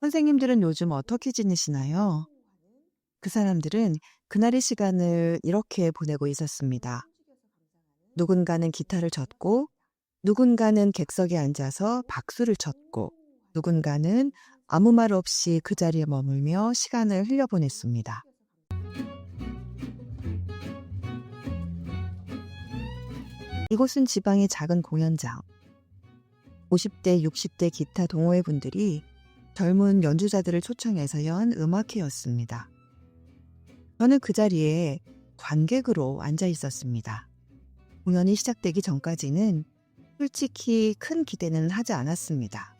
선생님들은 요즘 어떻게 지내시나요? 그 사람들은 그날의 시간을 이렇게 보내고 있었습니다. 누군가는 기타를 쳤고, 누군가는 객석에 앉아서 박수를 쳤고, 누군가는 아무 말 없이 그 자리에 머물며 시간을 흘려보냈습니다. 이곳은 지방의 작은 공연장. 50대, 60대 기타 동호회 분들이 젊은 연주자들을 초청해서 연 음악회였습니다. 저는 그 자리에 관객으로 앉아 있었습니다. 공연이 시작되기 전까지는 솔직히 큰 기대는 하지 않았습니다.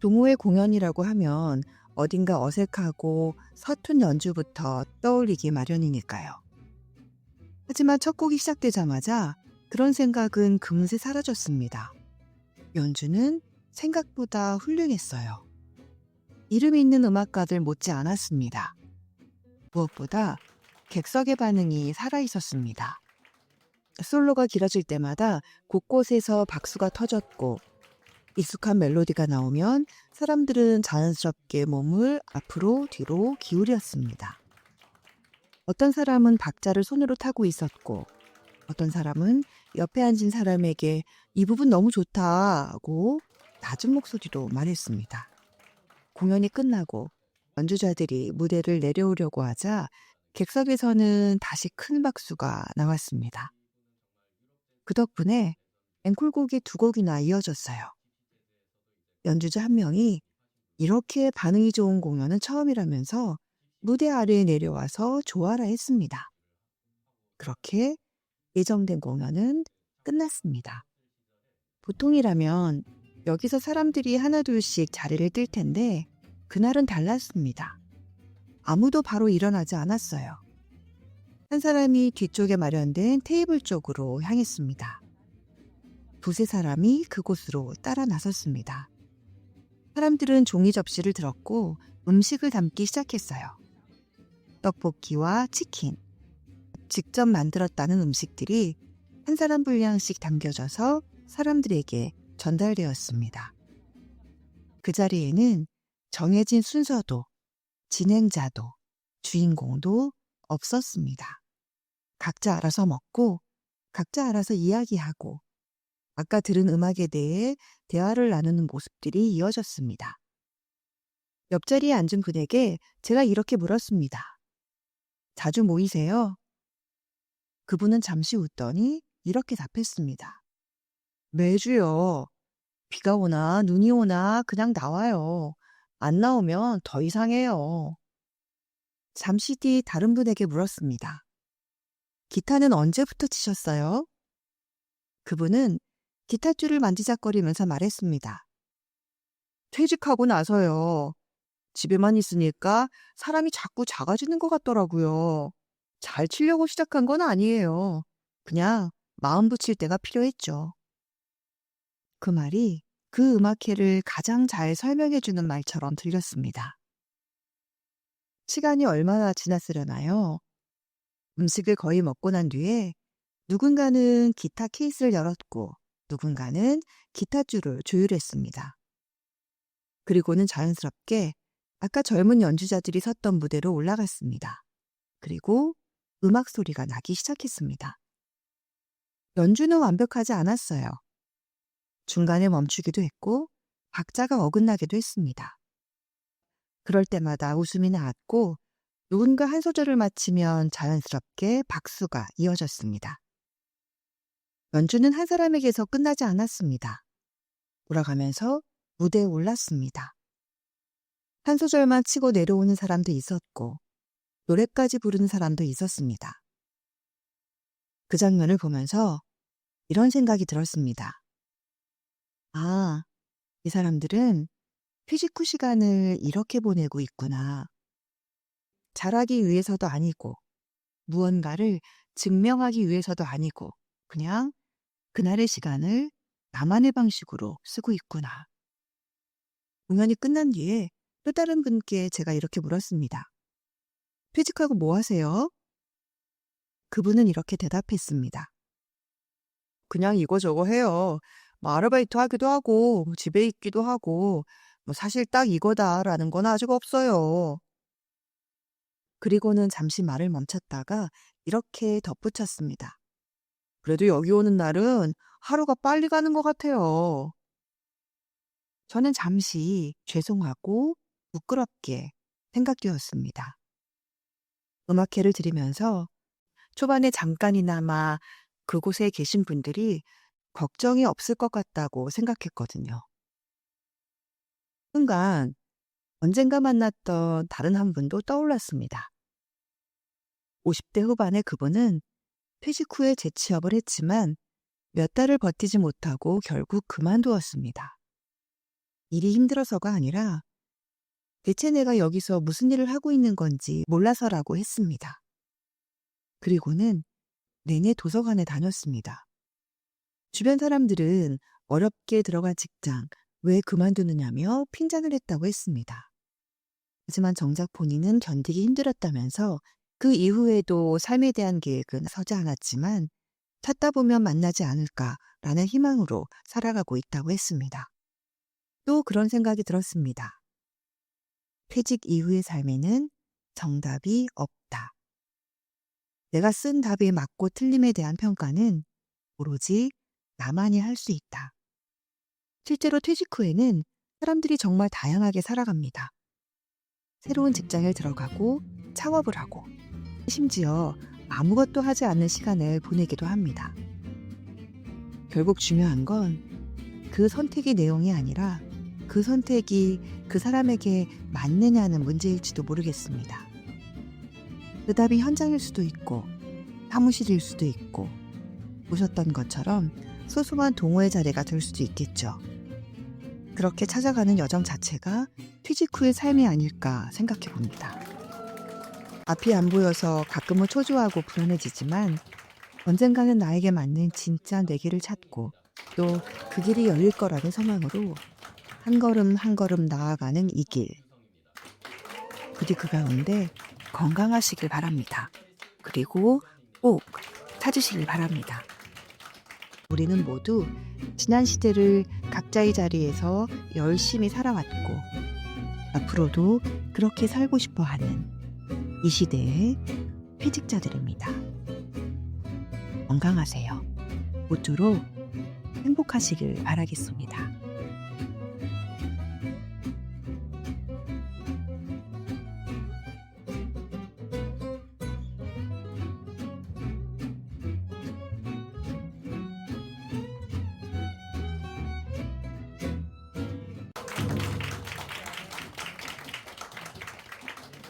동호회 공연이라고 하면 어딘가 어색하고 서툰 연주부터 떠올리기 마련이니까요. 하지만 첫 곡이 시작되자마자 그런 생각은 금세 사라졌습니다. 연주는 생각보다 훌륭했어요. 이름 있는 음악가들 못지 않았습니다. 무엇보다 객석의 반응이 살아 있었습니다. 솔로가 길어질 때마다 곳곳에서 박수가 터졌고 익숙한 멜로디가 나오면 사람들은 자연스럽게 몸을 앞으로 뒤로 기울였습니다. 어떤 사람은 박자를 손으로 타고 있었고 어떤 사람은 옆에 앉은 사람에게 이 부분 너무 좋다고 낮은 목소리로 말했습니다. 공연이 끝나고 연주자들이 무대를 내려오려고 하자 객석에서는 다시 큰 박수가 나왔습니다. 그 덕분에 앵콜곡이 두 곡이나 이어졌어요. 연주자 한 명이 이렇게 반응이 좋은 공연은 처음이라면서 무대 아래에 내려와서 좋아라 했습니다. 그렇게 예정된 공연은 끝났습니다. 보통이라면 여기서 사람들이 하나둘씩 자리를 뜰 텐데 그날은 달랐습니다. 아무도 바로 일어나지 않았어요. 한 사람이 뒤쪽에 마련된 테이블 쪽으로 향했습니다. 두세 사람이 그곳으로 따라 나섰습니다. 사람들은 종이 접시를 들었고 음식을 담기 시작했어요. 떡볶이와 치킨, 직접 만들었다는 음식들이 한 사람 분량씩 담겨져서 사람들에게 전달되었습니다. 그 자리에는 정해진 순서도, 진행자도, 주인공도 없었습니다. 각자 알아서 먹고, 각자 알아서 이야기하고, 아까 들은 음악에 대해 대화를 나누는 모습들이 이어졌습니다. 옆자리에 앉은 분에게 제가 이렇게 물었습니다. 자주 모이세요? 그분은 잠시 웃더니 이렇게 답했습니다. 매주요. 비가 오나 눈이 오나 그냥 나와요. 안 나오면 더 이상해요. 잠시 뒤 다른 분에게 물었습니다. 기타는 언제부터 치셨어요? 그분은 기타줄을 만지작거리면서 말했습니다. 퇴직하고 나서요. 집에만 있으니까 사람이 자꾸 작아지는 것 같더라고요. 잘 치려고 시작한 건 아니에요. 그냥 마음 붙일 때가 필요했죠. 그 말이 그 음악회를 가장 잘 설명해주는 말처럼 들렸습니다. 시간이 얼마나 지났으려나요? 음식을 거의 먹고 난 뒤에 누군가는 기타 케이스를 열었고 누군가는 기타 줄을 조율했습니다. 그리고는 자연스럽게 아까 젊은 연주자들이 섰던 무대로 올라갔습니다. 그리고 음악 소리가 나기 시작했습니다. 연주는 완벽하지 않았어요. 중간에 멈추기도 했고 박자가 어긋나기도 했습니다. 그럴 때마다 웃음이 나왔고 누군가 한 소절을 마치면 자연스럽게 박수가 이어졌습니다. 연주는 한 사람에게서 끝나지 않았습니다. 돌아가면서 무대에 올랐습니다. 한 소절만 치고 내려오는 사람도 있었고 노래까지 부르는 사람도 있었습니다. 그 장면을 보면서 이런 생각이 들었습니다. 아, 이 사람들은 휴식 후 시간을 이렇게 보내고 있구나. 잘하기 위해서도 아니고, 무언가를 증명하기 위해서도 아니고, 그냥 그날의 시간을 나만의 방식으로 쓰고 있구나. 공연이 끝난 뒤에 또 다른 분께 제가 이렇게 물었습니다. 퇴직하고 뭐 하세요? 그분은 이렇게 대답했습니다. 그냥 이거저거 해요. 뭐 아르바이트 하기도 하고, 집에 있기도 하고, 뭐 사실 딱 이거다라는 건 아직 없어요. 그리고는 잠시 말을 멈췄다가 이렇게 덧붙였습니다. 그래도 여기 오는 날은 하루가 빨리 가는 것 같아요. 저는 잠시 죄송하고 부끄럽게 생각되었습니다. 음악회를 들으면서 초반에 잠깐이나마 그곳에 계신 분들이 걱정이 없을 것 같다고 생각했거든요. 순간 언젠가 만났던 다른 한 분도 떠올랐습니다. 50대 후반의 그분은 퇴직 후에 재취업을 했지만 몇 달을 버티지 못하고 결국 그만두었습니다. 일이 힘들어서가 아니라 대체 내가 여기서 무슨 일을 하고 있는 건지 몰라서라고 했습니다. 그리고는 내내 도서관에 다녔습니다. 주변 사람들은 어렵게 들어간 직장 왜 그만두느냐며 핀잔을 했다고 했습니다. 하지만 정작 본인은 견디기 힘들었다면서 그 이후에도 삶에 대한 계획은 서지 않았지만 찾다 보면 만나지 않을까라는 희망으로 살아가고 있다고 했습니다. 또 그런 생각이 들었습니다. 퇴직 이후의 삶에는 정답이 없다. 내가 쓴 답의 맞고 틀림에 대한 평가는 오로지 나만이 할 수 있다. 실제로 퇴직 후에는 사람들이 정말 다양하게 살아갑니다. 새로운 직장에 들어가고 창업을 하고 심지어 아무것도 하지 않는 시간을 보내기도 합니다. 결국 중요한 건 그 선택의 내용이 아니라 그 선택이 그 사람에게 맞느냐는 문제일지도 모르겠습니다. 그 답이 현장일 수도 있고 사무실일 수도 있고 보셨던 것처럼 소소한 동호회 자리가 될 수도 있겠죠. 그렇게 찾아가는 여정 자체가 퇴직 후의 삶이 아닐까 생각해 봅니다. 앞이 안 보여서 가끔은 초조하고 불안해지지만 언젠가는 나에게 맞는 진짜 내 길을 찾고 또 그 길이 열릴 거라는 소망으로 한 걸음 한 걸음 나아가는 이 길. 부디 그 가운데 건강하시길 바랍니다. 그리고 꼭 찾으시길 바랍니다. 우리는 모두 지난 시대를 각자의 자리에서 열심히 살아왔고 앞으로도 그렇게 살고 싶어 하는 이 시대의 퇴직자들입니다. 건강하세요. 모쪼록 행복하시길 바라겠습니다.